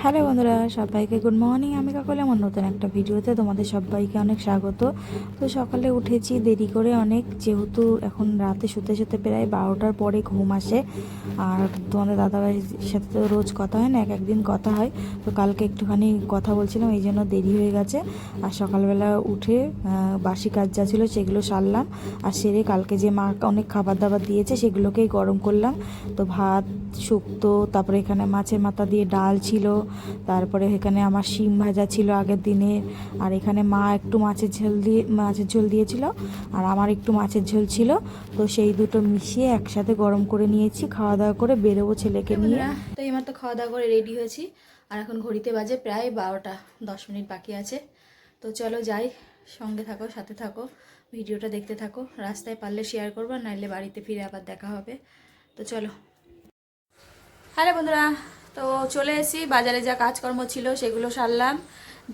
Hello বন্ধুরা, সবাইকে good morning. আমি কাকলে আমার নতুন একটা ভিডিওতে তোমাদের সবাইকে অনেক স্বাগত। তো সকালে উঠেছি দেরি করে অনেক, যেহেতু এখন রাতে শুতে শুতে প্রায় বারোটার পরে ঘুম আসে। আর তোমাদের দাদাভাইয়ের সাথে তো রোজ কথা হয় না, এক একদিন কথা হয়। তো কালকে একটুখানি কথা বলছিলাম, এই জন্য দেরি হয়ে গেছে। আর সকালবেলা উঠে বাসি কাজ যা ছিল সেগুলো সারলাম। আর সেরে কালকে যে মা অনেক খাবার দাবার দিয়েছে, সেগুলোকেই গরম করলাম। তো ভাত শুক্তো তারপরে এখানে মাছের মাথা দিয়ে ডাল ছিল তারপরে এখানে আমার শিম ভাজা ছিল আগের দিনে আর এখানে মা একটু মাছের ঝোল দিয়ে মাছের ঝোল দিয়েছিল আর আমার একটু মাছের ঝোল ছিল তো সেই দুটো মিশিয়ে একসাথে গরম করে নিয়েছি খাওয়া দাওয়া করে বেরোবো ছেলেকে নিয়ে। তো এইমাত্র খাওয়া দাওয়া করে রেডি হয়েছি আর এখন ঘড়িতে বাজে প্রায় বারোটা দশ মিনিট বাকি আছে। তো চলো যাই সঙ্গে থাকো সাথে থাকো ভিডিওটা দেখতে থাকো রাস্তায় পারলে শেয়ার করব নাইলে বাড়িতে ফিরে আবার দেখা হবে। তো চলো। হ্যালো বন্ধুরা, তো চলে এসেছি। বাজারে যা কাজকর্ম ছিল সেগুলো সারলাম।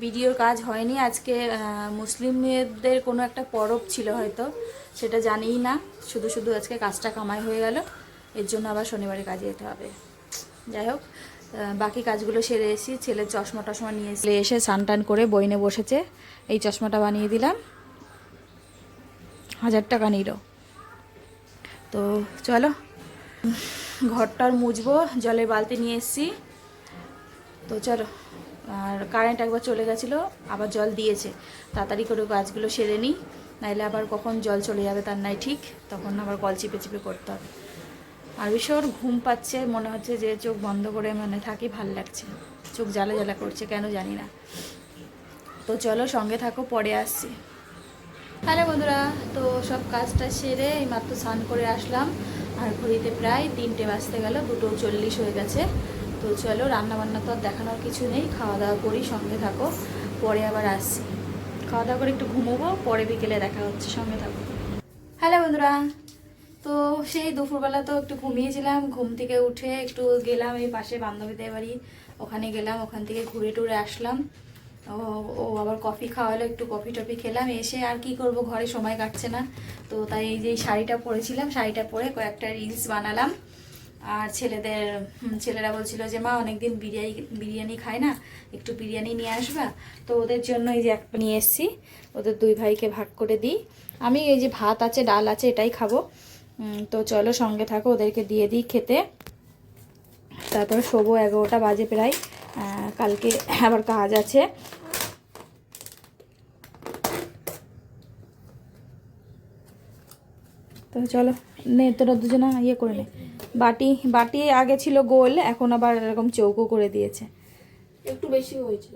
ভিডিওর কাজ হয়নি। আজকে মুসলিমদের কোনো একটা পরব ছিল হয়তো, সেটা জানিই না। শুধু শুধু আজকে কাজটা কামাই হয়ে গেল। এর জন্য আবার শনিবারে কাজে যেতে হবে। যাই হোক বাকি কাজগুলো সেরে এসি ছেলের চশমা টশমা নিয়ে এসে এসে স্নান টান করে বইনে বসেছে। এই চশমাটা বানিয়ে দিলাম। হাজার টাকা নিল। তো চলো। ঘরটার মুছবো, জলের বালতি নিয়ে এসেছি। তো চলো, আর কারেন্ট একবার চলে গেছিল, আবার জল দিয়েছে। তাড়াতাড়ি করে গাছগুলো সেরে নিই, নাইলে আবার কখন জল চলে যাবে তার নাই ঠিক, তখন আবার কল চিপে চিপে করতে হবে। আর ভীষণ ঘুম পাচ্ছে, মনে হচ্ছে যে চোখ বন্ধ করে মানে থাকি, ভালো লাগছে চোখ জ্বালা জ্বালা করছে, কেন জানি না। তো চলো সঙ্গে থাকো, পরে আসছি। হ্যালো বন্ধুরা, তো সব কাজটা সেরে এই মাত্র স্নান করে আসলাম। আর ঘড়িতে প্রায় তিনটে বাজতে গেল, দুটো চল্লিশ হয়ে গেছে। তো চলো রান্না বান্না তো আর দেখানোর কিছু নেই খাওয়া দাওয়া করি, সঙ্গে থাকো, পরে আবার আসছি। খাওয়া দাওয়া করে একটু ঘুমোবো, পরে বিকেলে দেখা হচ্ছে, সঙ্গে থাকো। হ্যালো বন্ধুরা, তো সেই দুপুরবেলা তো একটু ঘুমিয়েছিলাম, ঘুম থেকে উঠে একটু গেলাম এই পাশে বান্ধবীদের বাড়ি, ওখানে গেলাম, ওখান থেকে ঘুরে টুরে আসলাম। ও আবার কফি খাওয়ালো, একটু কফি টফি খেলাম, এসে আর কি করব, ঘরে সময় কাটছে না। তো তাই এই যে শাড়িটা পরেছিলাম, শাড়িটা পরে কয়েকটা রিলস বানালাম। আর ছেলেদের ছেলেরা বলছিল যে, মা, অনেকদিন বিরিয়ানি বিরিয়ানি খায় না, একটু বিরিয়ানি নিয়ে আসবা? তো ওদের জন্য এই যে একটা নিয়ে এসেছি, ওদের দুই ভাইকে ভাগ করে দিই। আমি এই যে ভাত আছে, ডাল আছে, এটাই খাব। তো চলো সঙ্গে থাকো, ওদেরকে দিয়ে দিই খেতে। তারপর শোবো এগারোটা বাজে প্রায়। কালকে আবার কাজ আছে। তো চলো নে তোরা দুজনা ইয়ে করে নে। বাটি বাটি আগে ছিল গোল এখন আবার এরকম চৌকো করে দিয়েছে। একটু বেশি হয়েছে।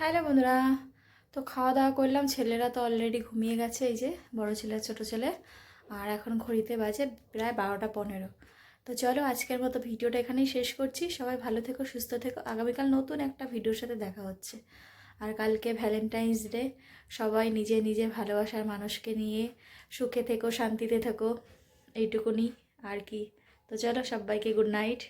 হ্যালো বন্ধুরা, তো খাওয়া দাওয়া করলাম, ছেলেরা তো অলরেডি ঘুমিয়ে গেছে, এই যে বড় ছেলে, ছোট ছেলে, আর এখন ঘড়িতে বাজে প্রায় বারোটা পনেরো। তো চলো আজকের মতো ভিডিওটা এখানেই শেষ করছি, সবাই ভালো থেকো, সুস্থ থেকো, আগামীকাল নতুন একটা ভিডিওর সাথে দেখা হচ্ছে। আর কালকে ভ্যালেন্টাইন্স ডে সবাই নিজে নিজে ভালোবাসার মানুষকে নিয়ে সুখে থেকো, শান্তিতে থেকো, এইটুকুনি আর কি। তো চলো সবাইকে গুড নাইট